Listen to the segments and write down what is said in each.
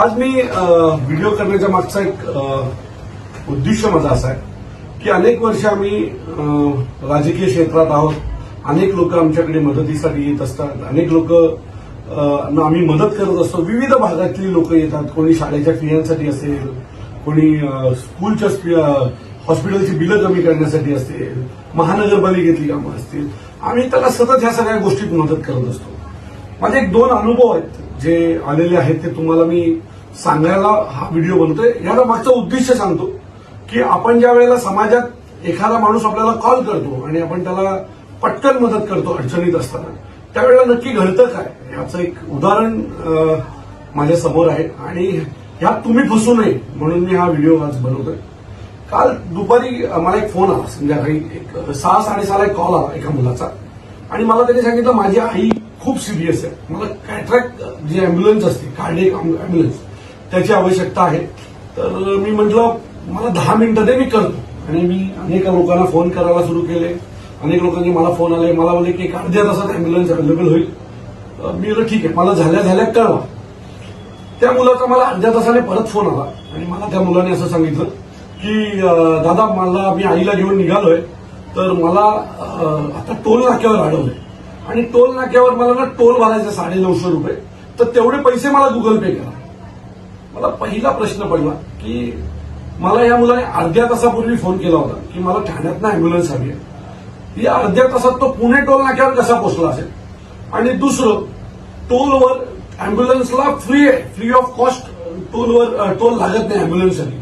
आज मी व्हिडिओ करण्याच्या मागचा एक उद्देश उद्दिष्ट माझा असा आहे की अनेक वर्ष आम्ही राजकीय क्षेत्रात आहोत. अनेक लोक आमच्याकडे मदतीसाठी येत असतात. अनेक लोक आम्ही मदत करत असतो. विविध भागातली लोक येतात. कोणी शाळेच्या फियांसाठी असेल कोणी स्कूलच्या हॉस्पिटलची बिलं कमी करण्यासाठी असतील महानगरपालिकेतली कामं असतील. आम्ही त्याला सतत ह्या सगळ्या गोष्टीत मदत करत असतो. माझे एक दोन अनुभव आहेत. जे आलेले आहेत ते तुम्हाला मी सांगायला हा व्हिडिओ बनतोय. याला मागचा उद्देश सांगतो की आपण ज्या वेळेला समाजात एखादा माणूस आपल्याला कॉल करतो आणि आपण त्याला पटकन मदत करतो अडचणीत असताना त्यावेळेला नक्की घडतं काय? याचं एक उदाहरण माझ्यासमोर आहे. आणि ह्यात तुम्ही फसू नये म्हणून मी हा व्हिडिओ आज बनवतोय. काल दुपारी मला एक फोन आला. संध्याकाळी एक सहा साडेसहाला एक कॉल आला एका मुलाचा. आणि मला त्याने सांगितलं माझी आई खूप सिरियस आहे. मला कॅट्रॅक्ट जी अँब्युलन्स असते कार्डिक अँब्युलन्स त्याची आवश्यकता आहे. तर मी म्हटलं मला दहा मिनिटं दे मी करतो. आणि मी अनेक लोकांना फोन करायला सुरू केले. अनेक लोकांनी मला फोन आले. मला बोलले की एक अर्ध्या तासात अँब्युलन्स अवेलेबल होईल मी म्हटलं ठीक आहे. मला झाल्या झाल्या कळवा. त्या मुलाचा मला अर्ध्या तासाने परत फोन आला. आणि मला त्या मुलाने असं सांगितलं की दादा मला मी आईला घेऊन निघालोय. तर मला आता टोल नाक्यावर अडवलंय आणि टोल नाक्यावर मला ना टोल भरायचे साडे नऊशे रुपये. तर तेवढे पैसे मला गुगल पे करा. मला पहिला प्रश्न पडला की मला या मुलाने अर्ध्या तासापूर्वी फोन केला होता की मला ठाण्यातनं अँब्युलन्स हवी आहे. या अर्ध्या तासात तो पुणे टोल नाक्यावर कसा पोहोचला असेल? आणि दुसरं टोलवर अँब्युलन्सला फ्री आहे. फ्री ऑफ कॉस्ट टोलवर टोल लागत नाही अँब्युलन्ससाठी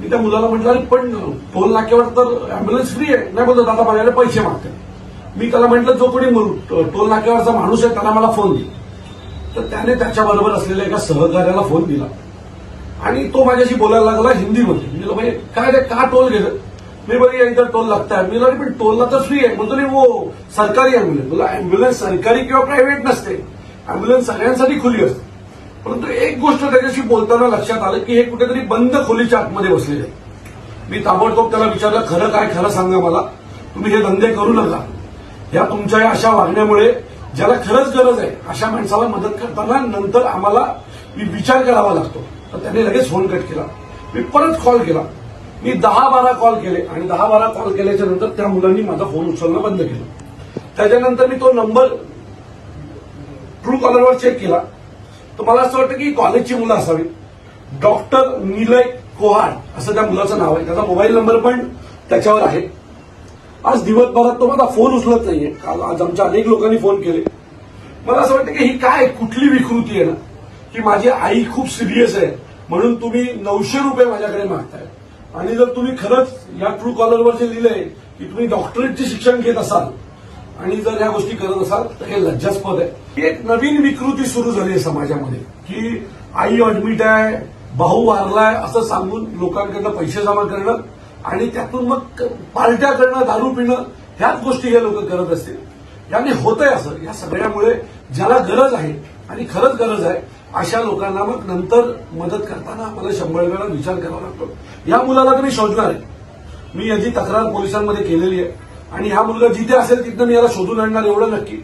मी त्या मुलाला म्हटलं पण टोल नाक्यावर तर अँब्युलन्स फ्री आहे. नाही बोलतो दादा माझ्याकडे पैसे मागतात. मी त्याला म्हटलं जो कोणी टोल नाक्यावरचा माणूस आहे त्याला मला फोन दे. तर त्याने त्याच्याबरोबर असलेल्या एका सहकार्याला फोन दिला. आणि तो माझ्याशी बोलायला लागला हिंदीमध्ये. मी म्हणजे काय रे का टोल घेतं मी बघा इथं टोल लागता मी म्हटलं, पण टोलला तर फ्री आहे. म्हणतो नाही वो सरकारी अँब्युलन्स बोला अँब्युलन्स सरकारी किंवा प्रायव्हेट नसते. अँब्युलन्स सगळ्यांसाठी खुली असते. परंतु एक गोष्ट त्याच्याशी बोलताना लक्षात आलं की हे कुठेतरी बंद खोलीच्या आतमध्ये बसलेले आहे मी ताबडतोब त्याला विचारलं खरं काय खरं सांगा मला. तुम्ही हे धंदे करू नका. या तुमच्या या अशा वागण्यामुळे ज्याला खरंच गरज आहे अशा माणसाला मदत करताना नंतर आम्हाला मी विचार करावा लागतो. तर त्याने लगेच फोन कट केला. मी परत कॉल केला. मी दहा बारा कॉल केले आणि दहा बारा कॉल केल्याच्यानंतर त्या मुलांनी माझा फोन उचलणं बंद केलं. त्याच्यानंतर मी तो नंबर ट्रू कॉलरवर चेक केला. तर मला असं वाटतं की कॉलेजची मुलं असावी डॉक्टर निलय कोहाड असं त्या मुलाचं नाव आहे. त्याचा मोबाईल नंबर पण त्याच्यावर आहे. आज दिवसभरात तो माझा फोन उचलत नाहीये. काल आज आमच्या अनेक लोकांनी फोन केले. मला असं वाटतं की ही काय कुठली विकृती आहे ना? की माझी आई खूप सिरियस आहे म्हणून तुम्ही नऊशे रुपये माझ्याकडे मागताय. आणि जर तुम्ही खरंच या ट्रू कॉलरवर जे लिहिलंय की तुम्ही डॉक्टरेटचे शिक्षण घेत असाल आणि जर ह्या गोष्टी करत असाल तर हे लज्जास्पद आहे. एक नवीन विकृती सुरू झाली आहे समाजामध्ये की आई ऍडमिट आहे भाऊ वारलाय असं सांगून लोकांकडनं पैसे जमा करणं आणि त्यातून मग पार्ट्या करणं दारू पिणं ह्याच गोष्टी हे लोक करत असतील. याने होतंय असं. या सगळ्यामुळे ज्याला गरज आहे आणि खरंच गरज आहे अशा लोकांना मग नंतर मदत करताना आम्हाला शंभर वेळा विचार करावा लागतो. या मुलाला तर मी शोधणार आहे. मी याची तक्रार पोलिसांमध्ये केलेली आहे. आणि हा मुलगा जिथे असेल तिथनं मी याला शोधून आणणार एवढं नक्की.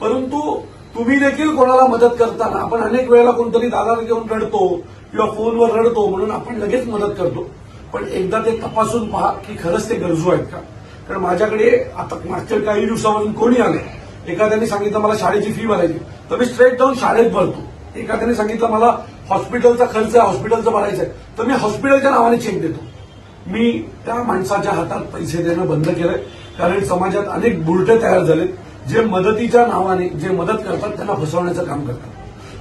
परंतु तुम्ही देखील कोणाला मदत करताना आपण अनेक वेळेला कोणतरी दादा घेऊन रडतो किंवा फोनवर रडतो म्हणून आपण लगेच मदत करतो. पण एकदा ते तपासून पहा की खरंच ते गरजू आहेत का? कारण माझ्याकडे आता मागच्या काही दिवसापासून कोणी आले एखाद्याने सांगितलं मला शाळेची फी भरायची. तर मी स्ट्रेट जाऊन शाळेत भरतो. एखाद्याने सांगितलं मला हॉस्पिटलचा खर्च आहे हॉस्पिटलचं भरायचं आहे. तर मी हॉस्पिटलच्या नावाने चेक देतो. मी त्या माणसाच्या हातात पैसे देणं बंद केलंय. कारण समाजात अनेक बुरटे तयार झालेत. जे मदतीच्या नावाने जे मदत करतात त्यांना फसवण्याचं काम करतात.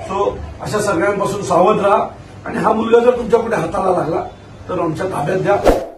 सो अशा सगळ्यांपासून सावध राहा. आणि हा मुलगा जर तुमच्या कुठे हाताला लागला तर आमच्या ताब्यात द्या.